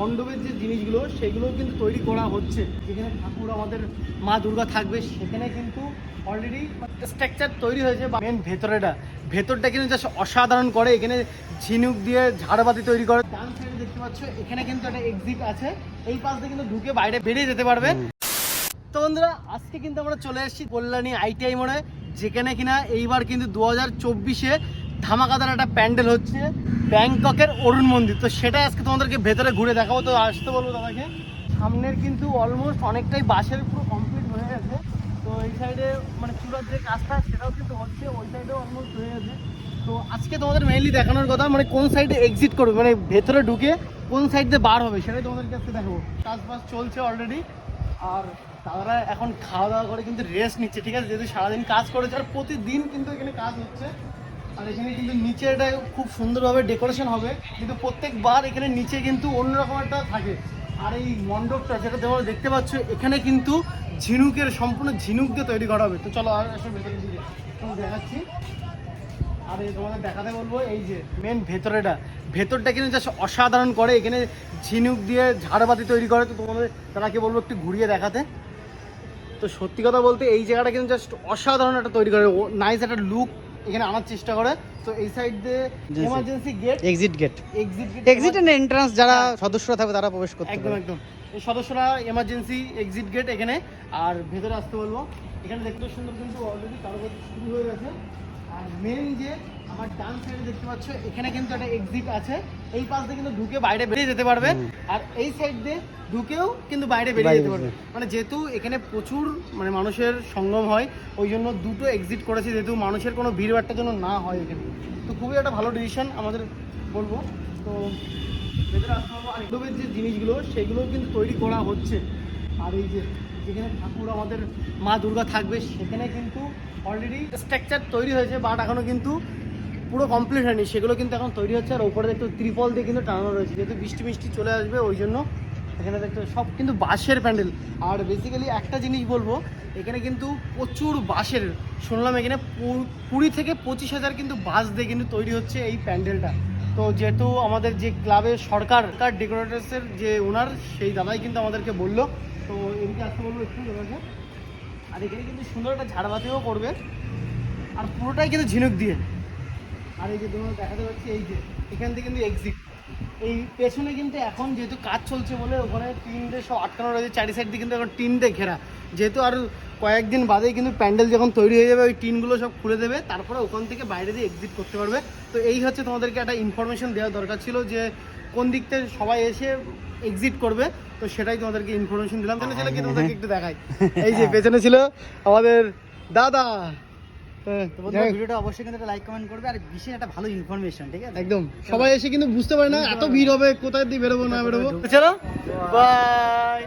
মণ্ডপের যে জিনিসগুলো সেগুলো কিন্তু তৈরি করা হচ্ছে। যেখানে ঠাকুর আমাদের মা দুর্গা থাকবে সেখানে কিন্তু অলরেডি স্ট্রাকচার তৈরি হয়েছে বা মেন ভেতরেটা। ভেতরটা কিন্তু জাস্ট অসাধারণ করে এখানে ঝিনুক দিয়ে ঝাড়বাতি তৈরি করে। ডান সাইডে দেখতে পাচ্ছ এখানে কিন্তু একটা এক্সিট আছে। এই পাশ দিয়ে কিন্তু ঢুকে বাইরে বেরিয়ে যেতে পারবে। তো বন্ধুরা আজকে কিন্তু আমরা চলে এসেছি কল্যাণী আইটিআই মোড়ে যেখানে কিনা এইবার কিন্তু দু হাজার চব্বিশে ধামাকাদার একটা প্যান্ডেল হচ্ছে ব্যাংককের অরুণ মন্দির। তো সেটা আজকে তোমাদেরকে ভেতরে ঘুরে দেখাবো। তো আসতে বলব দাদাকে। সামনের কিন্তু অলমোস্ট অনেকটাই বাসের পুরো কমপ্লিট হয়ে গেছে। তো এই সাইডে মানে চূড়ার যে কাজটা, সেটাও কিন্তু হচ্ছে, ওই সাইডেও অলমোস্ট হয়ে গেছে। তো আজকে তোমাদের মেইনলি দেখানোর কথা মানে কোন সাইডে এক্সিট করবে মানে ভেতরে ঢুকে কোন সাইড দিয়ে বার হবে, সেটাই তোমাদেরকে আজকে দেখাবো। কাজ বাজ চলছে অলরেডি আর তারা এখন খাওয়া দাওয়া করে কিন্তু রেস্ট নিচ্ছে, ঠিক আছে? যেহেতু সারাদিন কাজ করেছে, আর প্রতিদিন কিন্তু এখানে কাজ হচ্ছে। আর এখানে কিন্তু নিচে এটা খুব সুন্দরভাবে ডেকোরেশন হবে, কিন্তু প্রত্যেকবার এখানে নিচে কিন্তু অন্যরকম একটা থাকে। আর এই মণ্ডপটা যেটা তোমরা দেখতে পাচ্ছ, এখানে কিন্তু ঝিনুকের, সম্পূর্ণ ঝিনুক দিয়ে তৈরি করা হবে। তো চলো আর আসো ভেতরে দিকে দেখাচ্ছি। আর তোমাদের দেখাতে বলব, এই যে মেন ভেতরেটা। ভেতরটা কিন্তু জাস্ট অসাধারণ করে। এখানে ঝিনুক দিয়ে ঝাড়বাতি তৈরি করে, তো তোমাদের তারাকে বলব একটু ঘুরিয়ে দেখাতে। তো সত্যি কথা বলতে এই জায়গাটা কিন্তু জাস্ট অসাধারণ একটা তৈরি করে। নাইস একটা লুক এখানে আনার চেষ্টা করে। তো এই সাইড দিয়ে। Emergency gate exit gate exit exit and entrance যারা হ্যাঁ। সদস্যরা থাকবে তারা প্রবেশ করতে একদম একদম। এই সদস্যরা এমার্জেন্সি এক্সিট গেট এখানে। আর ভেতরে আসতে বলব। এখানে দেখতে সুন্দর কিন্তু অলরেডি কারোবাদ শুরু হয়ে গেছে। আর মেন যে আমার ডান সাইডে দেখতে পাচ্ছ এখানে কিন্তু একটা এক্সিট আছে। এই পাশ দিয়ে কিন্তু ঢুকে বাইরে বেরিয়ে যেতে পারবে। আর এই সাইড দিয়ে ঢুকেও কিন্তু বাইরে বেরিয়ে যেতে পারবে। মানে যেহেতু এখানে প্রচুর মানে মানুষের সঙ্গম হয় ওই জন্য দুটো এক্সিট করেছে যেহেতু মানুষের কোনো ভিড়ভাট্টার জন্য না হয় এখানে। তো খুবই একটা ভালো ডিসিশন আমাদের বলব। তো ভেতরে আসতে হবে আর যে জিনিসগুলো সেগুলো কিন্তু তৈরি করা হচ্ছে। আর এই যে যেখানে ঠাকুর আমাদের মা দুর্গা থাকবে, সেখানে কিন্তু অলরেডি স্ট্রাকচার তৈরি হয়েছে, বাট এখনও কিন্তু পুরো কমপ্লিট হয়নি। সেগুলো কিন্তু এখন তৈরি হচ্ছে, আর ওপরে দেখতে ত্রিপল দিয়ে কিন্তু টানানো রয়েছে। যেহেতু বৃষ্টি মিষ্টি চলে আসবে, ওই জন্য এখানে দেখতে সব কিন্তু বাঁশের প্যান্ডেল। আর বেসিক্যালি একটা জিনিস বলব, এখানে কিন্তু প্রচুর বাঁশের, শুনলাম এখানে কুড়ি থেকে পঁচিশ হাজার কিন্তু বাঁশ দিয়ে কিন্তু তৈরি হচ্ছে এই প্যান্ডেলটা। তো যেহেতু আমাদের যে ক্লাবের সরকার তার ডেকোরেটার্সের যে ওনার সেই দাদাই কিন্তু আমাদেরকে বলল। তো এদিকে আসতে বলব একটু দাদাকে আর এখানে কিন্তু সুন্দর একটা ঝাড়বাতিও করবে। আর পুরোটাই কিন্তু ঝিনুক দিয়ে। আর এই যে তোমরা দেখাতে পাচ্ছি, এই যে, এখান থেকে কিন্তু এক্সিট এই পেছনে কিন্তু এখন যেহেতু কাজ চলছে বলে, ওখানে টিন দিয়ে সব আটকানো রয়েছে, চারি সাইড দিয়ে কিন্তু এখন টিন দিয়ে ঘেরা। যেহেতু আর কয়েকদিন বাদেই কিন্তু প্যান্ডেল যখন তৈরি হয়ে যাবে ওই টিনগুলো সব খুলে দেবে তারপরে ওখান থেকে বাইরে দিয়ে এক্সিট করতে পারবে। তো এই হচ্ছে তোমাদেরকে একটা ইনফরমেশন দেওয়া দরকার ছিল যে কোন দিক থেকে সবাই এসে এক্সিট করবে তো সেটাই তোমাদেরকে ইনফরমেশন দিলাম। তাহলে ছিল কি তোমাদেরকে একটু দেখাই। এই যে পেছনে ছিল আমাদের দাদা। হ্যাঁ, ভিডিওটা অবশ্যই কিন্তু লাইক কমেন্ট করবে আর বিশেষ একটা ভালো ইনফরমেশন ঠিক আছে? একদম। সবাই এসে কিন্তু বুঝতে পারে না এত ভিড় হবে কোথায় দিয়ে বেরোবো না বেরোবো। চলো বাই